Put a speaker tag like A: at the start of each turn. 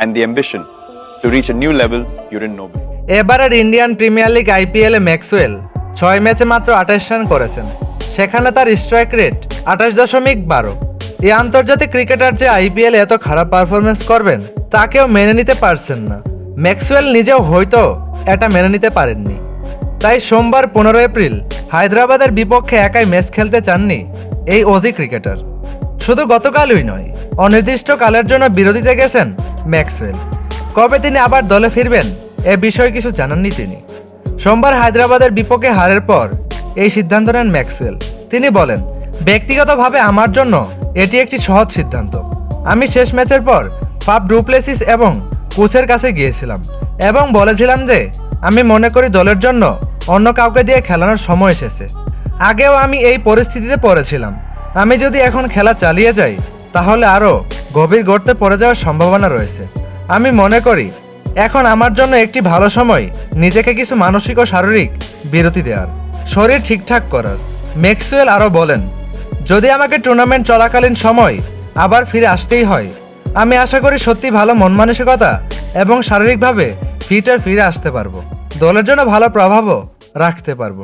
A: and the ambition to reach a new level you didn't know before.
B: এবারের Indian premier league আইপিএলে Maxwell ছয় ম্যাচে মাত্র আঠাশ রান করেছেন। সেখানে তার স্ট্রাইক রেট আঠাশ দশমিক বারো। এই আন্তর্জাতিক ক্রিকেটার যে আইপিএলে এত খারাপ পারফরমেন্স করবেন তা মেনে নিতে পারছেন না। ম্যাক্সওয়েল নিজেও হয়তো এটা মেনে নিতে পারেননি। তাই সোমবার পনেরো এপ্রিল হায়দ্রাবাদের বিপক্ষে একাই ম্যাচ খেলতে চাননি এই অজি ক্রিকেটার। শুধু গতকালই নয়, অনির্দিষ্টকালের জন্য বিরতিতে গেছেন ম্যাক্সওয়েল। কবে তিনি আবার দলে ফিরবেন, এ বিষয়ে কিছু জানাননি তিনি। সোমবার হায়দ্রাবাদের বিপক্ষে হারের পর এই সিদ্ধান্ত নেন ম্যাক্সওয়েল। তিনি বলেন, ব্যক্তিগতভাবে আমার জন্য এটি একটি সহজ সিদ্ধান্ত। আমি শেষ ম্যাচের পর ফাফ ডুপ্লেসিস এবং কোচের কাছে গিয়েছিলাম এবং বলেছিলাম যে আমি মনে করি দলের জন্য অন্য কাউকে দিয়ে খেলানোর সময় এসেছে। আগেও আমি এই পরিস্থিতিতে পড়েছিলাম। আমি যদি এখন খেলা চালিয়ে যাই তাহলে আরও গভীর গর্তে পড়ে যাওয়ার সম্ভাবনা রয়েছে। আমি মনে করি, এখন আমার জন্য একটি ভালো সময় নিজেকে কিছু মানসিক ও শারীরিক বিরতি দেওয়ার। শরীর ঠিকঠাক করার। ম্যাক্সওয়েল আরও বলেন, যদি আমাকে টুর্নামেন্ট চলাকালীন সময় আবার ফিরে আসতেই হয়, আমি আশা করি সত্যি ভালো মন মানসিকতা এবং শারীরিকভাবে ফিট ফিরে আসতে পারব। দলের জন্য ভালো প্রভাবও রাখতে পারব।